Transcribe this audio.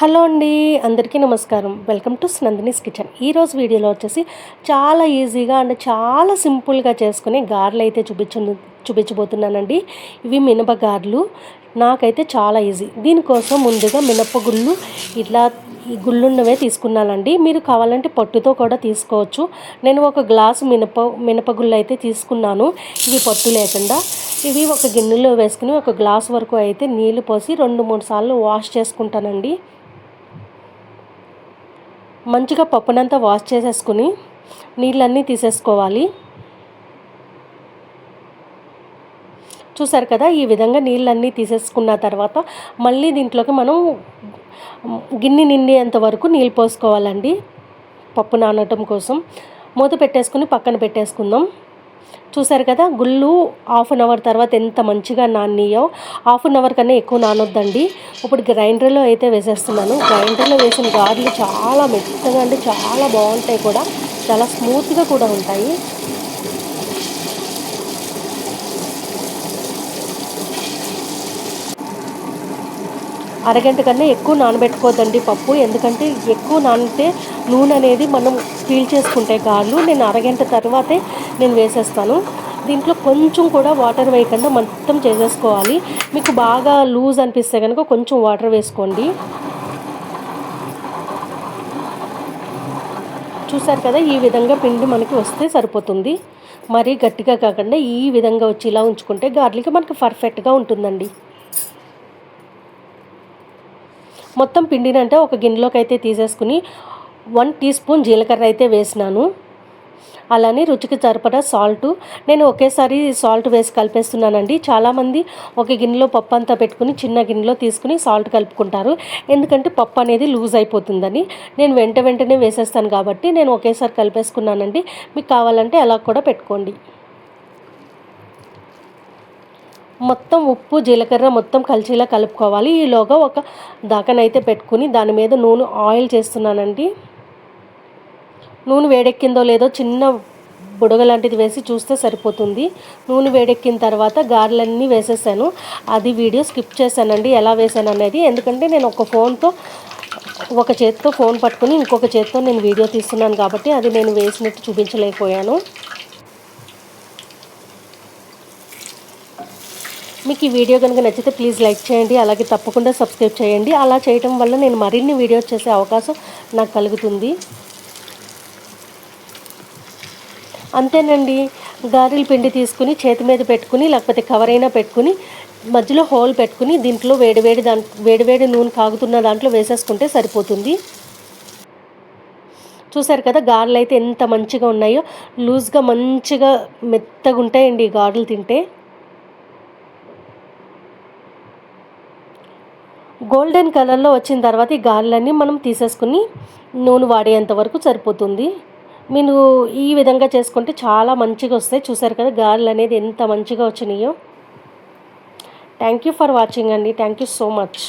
Hello అండి అందరికీ నమస్కారం. Welcome to Nandini's kitchen. ఈరోజు వీడియోలో వచ్చేసి చాలా ఈజీగా అండ్ చాలా సింపుల్గా చేసుకునే గారెలు అయితే చూపించు చూపించబోతున్నానండి. ఇవి మినప గారెలు. నాకైతే చాలా ఈజీ. దీనికోసం ముందుగా మినపగుళ్ళు ఇట్లా ఈ గుళ్ళున్నవే తీసుకున్నానండి. మీరు కావాలంటే పట్టుతో కూడా తీసుకోవచ్చు. నేను ఒక గ్లాసు మినప మినపగుళ్ళు అయితే తీసుకున్నాను. ఇవి పట్టు లేకుండా. ఇవి ఒక గిన్నెలో వేసుకుని ఒక గ్లాస్ వరకు అయితే నీళ్ళు పోసి రెండు మూడు సార్లు వాష్ చేసుకుంటానండి. మంచిగా పప్పునంతా వాష్ చేసేసుకుని నీళ్ళన్నీ తీసేసుకోవాలి. చూసారు కదా ఈ విధంగా నీళ్ళన్నీ తీసేసుకున్న తర్వాత మళ్ళీ దీంట్లోకి మనం గిన్నె నిండేంత వరకు నీళ్ళు పోసుకోవాలండి. పప్పు నానటం కోసం. మూత పెట్టేసుకుని పక్కన పెట్టేసుకుందాం. చూసారు కదా గుళ్ళు హాఫ్ అన్ అవర్ తర్వాత ఎంత మంచిగా నానియో హాఫ్ అన్ అవర్ కన్నా ఎక్కువ నానొద్దండి. ఇప్పుడు గ్రైండర్లో అయితే వేసేస్తున్నాను. గ్రైండర్లో వేసిన గారెలు చాలా మెత్తగా అంటే చాలా బాగుంటాయి కూడా. చాలా స్మూత్గా కూడా ఉంటాయి. అరగంట కన్నా ఎక్కువ నానబెట్టుకోవద్దండి పప్పు. ఎందుకంటే ఎక్కువ నానితే నూనె అనేది మనం పీల్ చేసుకుంటే గాళ్ళు నేను అరగంట తర్వాతే నేను వేసేస్తాను. దీంట్లో కొంచెం కూడా వాటర్ వేయకుండా మొత్తం చేసేసుకోవాలి. మీకు బాగా లూజ్ అనిపిస్తే కనుక కొంచెం వాటర్ వేసుకోండి. చూసారు కదా ఈ విధంగా పిండి మనకి వస్తే సరిపోతుంది. మరీ గట్టిగా కాకుండా ఈ విధంగా వచ్చి ఇలా ఉంచుకుంటే గార్లిక్ మనకి పర్ఫెక్ట్గా ఉంటుందండి. మొత్తం పిండినంటే ఒక గిన్నెలోకి అయితే తీసేసుకుని వన్ టీ స్పూన్ జీలకర్ర అయితే వేసినాను. అలానే రుచికి సరిపడా సాల్ట్. నేను ఒకేసారి సాల్ట్ వేసి కలిపేస్తున్నానండి. చాలామంది ఒక గిన్నెలో పప్పు అంతా పెట్టుకుని చిన్న గిన్నెలో తీసుకుని సాల్ట్ కలుపుకుంటారు. ఎందుకంటే పప్పు అనేది లూజ్ అయిపోతుందని నేను వెంట వెంటనే వేసేస్తాను కాబట్టి నేను ఒకేసారి కలిపేసుకున్నానండి. మీకు కావాలంటే అలా కూడా పెట్టుకోండి. మొత్తం ఉప్పు జీలకర్ర మొత్తం కలిసేలా కలుపుకోవాలి. ఈలోగా ఒక దాకనైతే పెట్టుకుని దాని మీద నూనె ఆయిల్ చేస్తున్నానండి. నూనె వేడెక్కిందో లేదో చిన్న బుడగ లాంటిది వేసి చూస్తే సరిపోతుంది. నూనె వేడెక్కిన తర్వాత గారెలన్నీ వేసేసాను. అది వీడియో స్కిప్ చేశానండి. ఎలా వేసాను అనేది. ఎందుకంటే నేను ఒక ఫోన్తో ఒక చేత్తో ఫోన్ పట్టుకుని ఇంకొక చేత్తో నేను వీడియో తీస్తున్నాను కాబట్టి అది నేను వేసినట్టు చూపించలేకపోయాను. మీకు ఈ వీడియో కనుక నచ్చితే ప్లీజ్ లైక్ చేయండి. అలాగే తప్పకుండా సబ్స్క్రైబ్ చేయండి. అలా చేయటం వల్ల నేను మరిన్ని వీడియోస్ చేసే అవకాశం నాకు కలుగుతుంది. అంతేనండి. గారెల పిండి తీసుకుని చేతి మీద పెట్టుకుని లేకపోతే కవర్ అయినా పెట్టుకుని మధ్యలో హోల్ పెట్టుకుని దీంట్లో వేడివేడి దాంట్ వేడివేడి నూనె కాగుతున్న దాంట్లో వేసేసుకుంటే సరిపోతుంది. చూసారు కదా గారెలు అయితే ఎంత మంచిగా ఉన్నాయో. లూజ్గా మంచిగా మెత్తగా ఉంటాయండి ఈ గారెలు తింటే. గోల్డెన్ కలర్లో వచ్చిన తర్వాత ఈ గారెలన్నీ మనం తీసేసుకుని నూనె వాడేంత వరకు సరిపోతుంది. మీరు ఈ విధంగా చేసుకుంటే చాలా మంచిగా వస్తాయి. చూసారు కదా గారెలు అనేది ఎంత మంచిగా వచ్చినాయో. థ్యాంక్ యూ ఫర్ వాచింగ్ అండి. Thank you so much